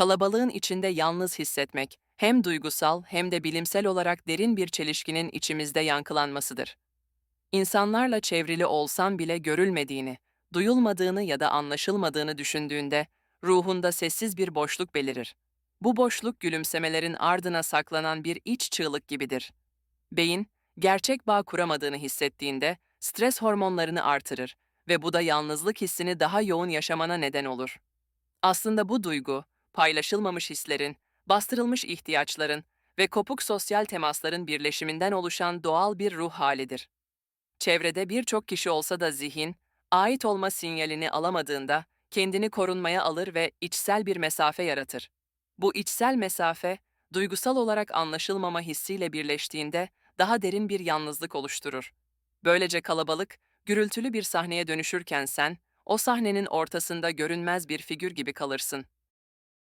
Kalabalığın içinde yalnız hissetmek, hem duygusal hem de bilimsel olarak derin bir çelişkinin içimizde yankılanmasıdır. İnsanlarla çevrili olsan bile görülmediğini, duyulmadığını ya da anlaşılmadığını düşündüğünde ruhunda sessiz bir boşluk belirir. Bu boşluk gülümsemelerin ardına saklanan bir iç çığlık gibidir. Beyin, gerçek bağ kuramadığını hissettiğinde stres hormonlarını artırır ve bu da yalnızlık hissini daha yoğun yaşamana neden olur. Aslında bu duygu, paylaşılmamış hislerin, bastırılmış ihtiyaçların ve kopuk sosyal temasların birleşiminden oluşan doğal bir ruh halidir. Çevrede birçok kişi olsa da zihin, ait olma sinyalini alamadığında kendini korunmaya alır ve içsel bir mesafe yaratır. Bu içsel mesafe, duygusal olarak anlaşılmama hissiyle birleştiğinde daha derin bir yalnızlık oluşturur. Böylece kalabalık, gürültülü bir sahneye dönüşürken sen, o sahnenin ortasında görünmez bir figür gibi kalırsın.